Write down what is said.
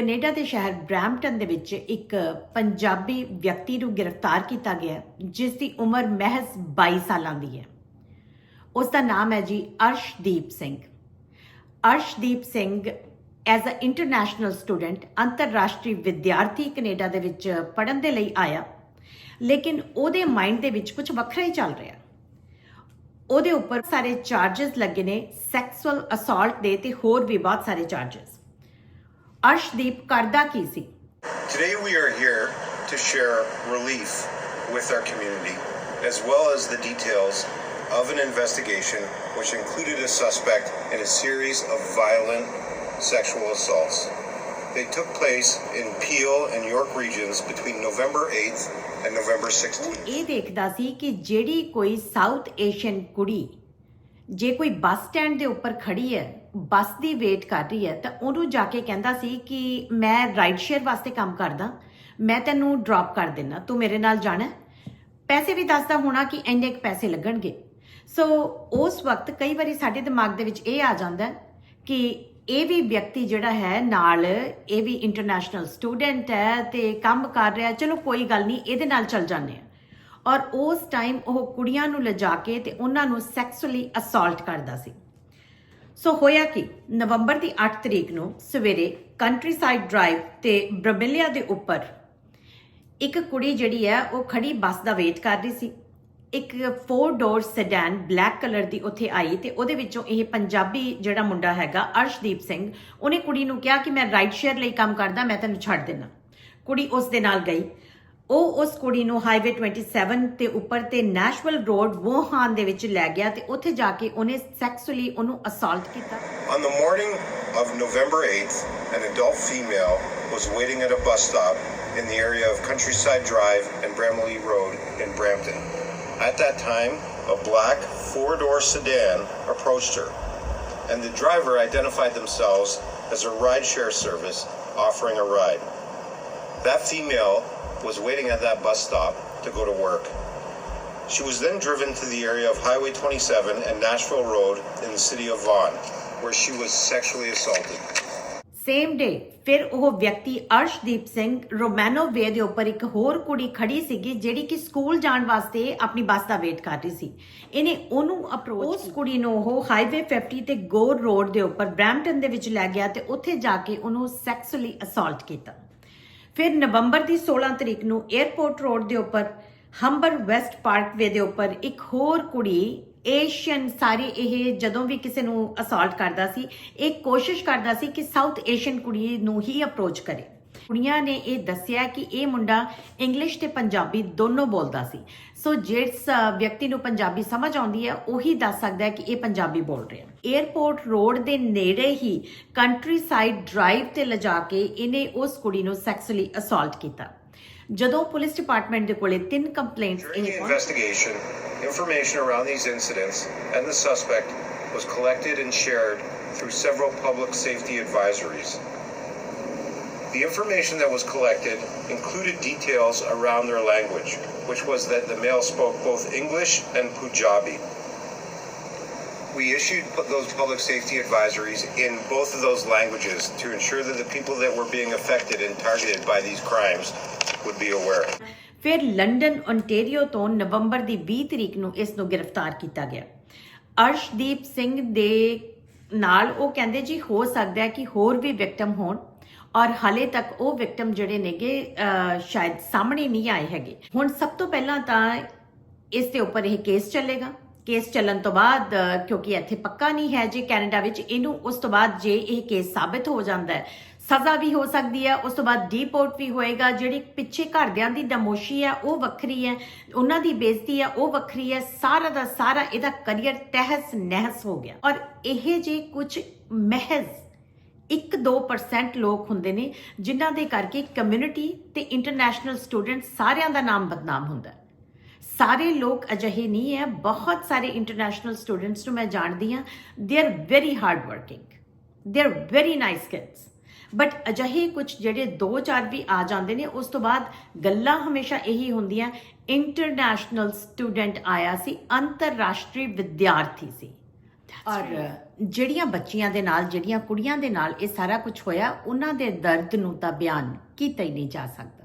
Canada ਦੇ ਸ਼ਹਿਰ Brampton ਦੇ ਵਿੱਚ ਇੱਕ ਪੰਜਾਬੀ ਵਿਅਕਤੀ ਨੂੰ ਗ੍ਰਿਫਤਾਰ ਕੀਤਾ ਗਿਆ ਜਿਸ ਦੀ ਉਮਰ ਮਹਿਜ਼ 22 ਸਾਲਾਂ ਦੀ ਹੈ। ਉਸ ਦਾ ਨਾਮ ਹੈ ਜੀ Arshdeep Singh. Arshdeep Singh as a international student, ਅੰਤਰਰਾਸ਼ਟਰੀ ਵਿਦਿਆਰਥੀ ਕੈਨੇਡਾ ਦੇ ਵਿੱਚ ਪੜਨ ਦੇ ਲਈ ਆਇਆ, ਲੇਕਿਨ ਉਹਦੇ ਮਾਈਂਡ ਦੇ ਵਿੱਚ ਕੁਝ ਵੱਖਰਾ ਹੀ ਚੱਲ ਰਿਹਾ। ਉਹਦੇ ਉੱਪਰ ਸਾਰੇ ਚਾਰजेस ਲੱਗੇ ਨੇ ਸੈਕਸੁਅਲ ਅਸਾਲਟ ਦੇ ਤੇ ਹੋਰ ਵੀ ਬਹੁਤ ਸਾਰੇ charges ਅਰਸ਼ਦੀਪ ਕਰਦਾ ਕੀ ਸੀ Today we are here to share relief with our community, as well as the details of an investigation which included a suspect in a series of violent sexual assaults. They took place in Peel and York regions between November 8th and November ਉਹ 16th. ਇਹ ਦੇਖਦਾ ਸੀ ਕਿ ਜਿਹੜੀ ਕੋਈ south Asian ਕੁੜੀ ਜੇ ਕੋਈ bus stand ਦੇ ਉੱਪਰ ਖੜੀ ਹੈ ਬੱਸ ਦੀ ਵੇਟ ਕਰ ਰਹੀ ਹੈ, ਤਾਂ ਉਹਨੂੰ ਜਾ ਕੇ ਕਹਿੰਦਾ ਸੀ ਕਿ ਮੈਂ ਰਾਈਡ ਸ਼ੇਅਰ ਵਾਸਤੇ ਕੰਮ ਕਰਦਾ, ਮੈਂ ਤੈਨੂੰ ਡ੍ਰੌਪ ਕਰ ਦੇਣਾ ਤੂੰ ਮੇਰੇ ਨਾਲ ਜਾਣਾ ਪੈਸੇ ਵੀ ਦੱਸਦਾ ਹੋਣਾ ਕਿ ਇੰਨੇ ਕੁ ਪੈਸੇ ਲੱਗਣਗੇ। ਸੋ ਉਸ ਵਕਤ ਕਈ ਵਾਰੀ ਸਾਡੇ ਦਿਮਾਗ ਦੇ ਵਿੱਚ ਇਹ ਆ ਜਾਂਦਾ ਕਿ ਇਹ ਵੀ ਵਿਅਕਤੀ ਜਿਹੜਾ ਹੈ ਨਾਲ, ਇਹ ਵੀ ਇੰਟਰਨੈਸ਼ਨਲ ਸਟੂਡੈਂਟ ਹੈ ਤੇ ਕੰਮ ਕਰ ਰਿਹਾ ਚਲੋ ਕੋਈ ਗੱਲ ਨਹੀਂ, ਇਹਦੇ ਨਾਲ ਚੱਲ ਜਾਂਦੇ ਆ ਔਰ ਉਸ ਟਾਈਮ ਉਹ ਕੁੜੀਆਂ ਨੂੰ ਲਿਜਾ ਕੇ ਤੇ ਉਹਨਾਂ ਨੂੰ ਸੈਕਸੁਅਲੀ ਅਸਾਲਟ ਕਰਦਾ ਸੀ। ਸੋ ਹੋਇਆ ਕਿ? ਨਵੰਬਰ ਦੀ 8 ਤਰੀਕ ਨੂੰ ਸਵੇਰੇ ਕੰਟਰੀਸਾਈਡ ਡਰਾਈਵ ਤੇ ਬ੍ਰਮਿਲਿਆ ਦੇ ਉੱਪਰ ਇੱਕ ਕੁੜੀ ਜਿਹੜੀ ਹੈ, ਉਹ ਖੜੀ ਬੱਸ ਦਾ ਵੇਟ ਕਰ ਰਹੀ ਸੀ। ਇੱਕ 4 ਡੋਰ ਸੈਡਨ ਬਲੈਕ ਕਲਰ ਦੀ ਉੱਥੇ ਆਈ ਤੇ ਉਹਦੇ ਵਿੱਚੋਂ ਇਹ ਪੰਜਾਬੀ ਜਿਹੜਾ ਮੁੰਡਾ ਹੈਗਾ, ਅਰਸ਼ਦੀਪ ਸਿੰਘ, ਉਹਨੇ ਕੁੜੀ ਨੂੰ ਕਿਹਾ ਕਿ ਮੈਂ ਰਾਈਡ ਸ਼ੇਅਰ ਲਈ ਕੰਮ ਕਰਦਾ, ਮੈਂ ਤੈਨੂੰ ਛੱਡ ਦੇਣਾ ਕੁੜੀ ਉਸ ਦੇ ਨਾਲ ਗਈ। ਉਹ ਉਸ ਕੁੜੀ ਨੂੰ ਹਾਈਵੇ 27 ਤੇ ਉੱਪਰ ਤੇ ਨੈਸ਼ਨਲ ਰੋਡ ਵੋਹਾਨ ਦੇ ਵਿੱਚ ਲੈ ਗਿਆ ਤੇ ਉੱਥੇ ਜਾ ਕੇ ਉਹਨੇ ਸੈਕਸੁਅਲੀ ਉਹਨੂੰ ਅਸਾਲਟ ਕੀਤਾ On the morning of November 8th, an adult female was waiting at a bus stop in the area of Countryside Drive and Bramley Road in Brampton. At that time, a black four door sedan approached her, and the driver identified themselves as a rideshare service offering a ride. That female was waiting at that bus stop to go to work. She was then driven to the area of Highway 27 and Nashville Road in the city of Vaughan, where she was sexually assaulted. Same day ਫਿਰ ਉਹ ਵਿਅਕਤੀ ਅਰਸ਼ਦੀਪ ਸਿੰਘ ਰੋਮੈਨੋ ਵੇ ਦੇ ਉੱਪਰ ਇੱਕ ਹੋਰ ਕੁੜੀ ਖੜੀ ਸੀਗੀ ਜਿਹੜੀ ਕਿ ਸਕੂਲ ਜਾਣ ਵਾਸਤੇ ਆਪਣੀ ਬੱਸ ਦਾ ਵੇਟ ਕਰ ਰਹੀ ਸੀ ਇਹਨੇ ਉਹਨੂੰ ਅਪਰੋਚ ਉਸ ਕੁੜੀ ਨੂੰ ਉਹ ਹਾਈਵੇ 50 ਤੇ ਗੋਰ ਰੋਡ ਦੇ ਉੱਪਰ ਬ੍ਰੈਂਪਟਨ ਦੇ ਵਿੱਚ ਲੈ ਗਿਆ ਤੇ ਉੱਥੇ ਜਾ ਕੇ ਉਹਨੂੰ ਸੈਕਸੁਅਲੀ ਅਸਾਲਟ ਕੀਤਾ ਫਿਰ ਨਵੰਬਰ ਦੀ 16 ਤਰੀਕ ਨੂੰ 에ਅਰਪੋਰਟ ਰੋਡ ਦੇ ਉੱਪਰ ਹੰਬਰ ਵੈਸਟ ਪਾਰਕਵੇ ਦੇ ਉੱਪਰ ਇੱਕ ਹੋਰ ਕੁੜੀ ਏਸ਼ੀਅਨ ਸਾਰੇ ਇਹ ਜਦੋਂ ਵੀ ਕਿਸੇ ਨੂੰ ਅਸਾਲਟ ਕਰਦਾ ਸੀ, ਇਹ ਕੋਸ਼ਿਸ਼ ਕਰਦਾ ਸੀ ਕਿ ਸਾਊਥ ਏਸ਼ੀਅਨ ਕੁੜੀ ਨੂੰ ਹੀ ਅਪਰੋਚ ਕਰੇ। ਕੁੜੀਆਂ ਨੇ ਇਹ ਦੱਸਿਆ ਕਿ ਇਹ ਮੁੰਡਾ ਇੰਗਲਿਸ਼ ਤੇ ਪੰਜਾਬੀ ਦੋਨੋਂ ਬੋਲਦਾ ਸੀ। ਸੋ ਜਿਸ ਵਿਅਕਤੀ ਨੂੰ ਪੰਜਾਬੀ ਸਮਝ ਆਉਂਦੀ ਹੈ ਉਹੀ ਦੱਸ ਸਕਦਾ ਹੈ ਕਿ ਇਹ ਪੰਜਾਬੀ ਬੋਲ ਰਿਹਾ 에ਅਰਪੋਰਟ ਰੋਡ ਦੇ ਨੇੜੇ ਹੀ ਕੰਟਰੀ ਸਾਈਡ ਡਰਾਈਵ ਤੇ ਲਿਜਾ ਕੇ ਇਹਨੇ ਉਸ ਕੁੜੀ ਨੂੰ ਸੈਕਸੁਅਲੀ ਅਸਾਲਟ ਕੀਤਾ। ਜਦੋਂ ਪੁਲਿਸ ਡਿਪਾਰਟਮੈਂਟ ਦੇ ਕੋਲੇ ਤਿੰਨ ਕੰਪਲੇਂਟਸ ਇਹ investigation, information around these incidents and the suspect was collected and shared through several public safety advisories. The information that was collected included details around their language, which was that the male spoke both English and Punjabi. We issued pu- those public safety advisories in both of those languages to ensure that the people that were being affected and targeted by these crimes would be aware. ਫਿਰ London ontario ਤੋਂ ਨਵੰਬਰ ਦੀ 20 ਤਰੀਕ ਨੂੰ ਇਸ ਨੂੰ ਗ੍ਰਿਫਤਾਰ ਕੀਤਾ ਗਿਆ ਅਰਸ਼ਦੀਪ ਸਿੰਘ ਦੇ ਨਾਲ ਉਹ ਕਹਿੰਦੇ ਜੀ ਹੋ ਸਕਦਾ ਹੈ ਕਿ ਹੋਰ ਵੀ ਵਿਕਟਮ ਹੋਣ ਔਰ ਹਾਲੇ ਤੱਕ ਉਹ ਵਿਕਟਮ ਜਿਹੜੇ ਨੇਗੇ ਸ਼ਾਇਦ ਸਾਹਮਣੇ ਨਹੀਂ ਆਏ ਹੈਗੇ। ਹੁਣ ਸਭ ਤੋਂ ਪਹਿਲਾਂ ਤਾਂ ਇਸ ਦੇ ਉੱਪਰ ਇਹ ਕੇਸ ਚੱਲੇਗਾ। ਕੇਸ ਚੱਲਣ ਤੋਂ ਬਾਅਦ ਕਿਉਂਕਿ ਇੱਥੇ ਪੱਕਾ ਨਹੀਂ ਹੈ ਜੇ ਕੈਨੇਡਾ ਵਿੱਚ, ਇਹਨੂੰ ਉਸ ਤੋਂ ਬਾਅਦ ਜੇ ਇਹ ਕੇਸ ਸਾਬਿਤ ਹੋ ਜਾਂਦਾ ਹੈ, ਸਜ਼ਾ ਵੀ ਹੋ ਸਕਦੀ ਹੈ। ਉਸ ਤੋਂ ਬਾਅਦ ਡੀਪੋਰਟ ਵੀ ਹੋਏਗਾ। ਜਿਹੜੀ ਪਿੱਛੇ ਘਰਦਿਆਂ ਦੀ ਦਮੋਸ਼ੀ ਹੈ, ਉਹ ਵੱਖਰੀ ਹੈ। ਉਹਨਾਂ ਦੀ ਬੇਇੱਜ਼ਤੀ ਹੈ, ਉਹ ਵੱਖਰੀ ਹੈ। ਸਾਰਾ ਦਾ ਸਾਰਾ ਇਹਦਾ ਕਰੀਅਰ ਤਹਿਸ ਨਹਿਸ ਹੋ ਗਿਆ। ਔਰ ਇਹ ਜੇ ਕੁਝ ਮਹਿਜ਼ 1-2% ਲੋਕ ਹੁੰਦੇ ਨੇ, ਜਿਨ੍ਹਾਂ ਦੇ ਕਰਕੇ ਕਮਿਊਨਿਟੀ ਤੇ ਇੰਟਰਨੈਸ਼ਨਲ ਸਟੂਡੈਂਟ ਸਾਰਿਆਂ ਦਾ ਨਾਮ ਬਦਨਾਮ ਹੁੰਦਾ ਸਾਰੇ ਲੋਕ ਅਜਿਹੇ ਨਹੀਂ ਹੈ, ਬਹੁਤ ਸਾਰੇ ਇੰਟਰਨੈਸ਼ਨਲ ਸਟੂਡੈਂਟਸ ਨੂੰ ਮੈਂ ਜਾਣਦੀ ਹਾਂ they are very hard working they are very nice kids but ਅਜਿਹੇ ਕੁਝ ਜਿਹੜੇ ਦੋ ਚਾਰ ਵੀ ਆ ਜਾਂਦੇ ਨੇ, ਉਸ ਤੋਂ ਬਾਅਦ ਗੱਲਾਂ ਹਮੇਸ਼ਾ ਇਹੀ ਹੁੰਦੀਆਂ ਇੰਟਰਨੈਸ਼ਨਲ ਸਟੂਡੈਂਟ ਆਇਆ ਸੀ, ਅੰਤਰਰਾਸ਼ਟਰੀ ਵਿਦਿਆਰਥੀ ਸੀ। ਔਰ ਜਿਹੜੀਆਂ ਬੱਚੀਆਂ ਦੇ ਨਾਲ ਜਿਹੜੀਆਂ ਕੁੜੀਆਂ ਦੇ ਨਾਲ ਇਹ ਸਾਰਾ ਕੁਝ ਹੋਇਆ ਉਹਨਾਂ ਦੇ ਦਰਦ ਨੂੰ ਤਾਂ ਬਿਆਨ ਕੀਤਾ ਹੀ ਨਹੀਂ ਜਾ ਸਕਦਾ।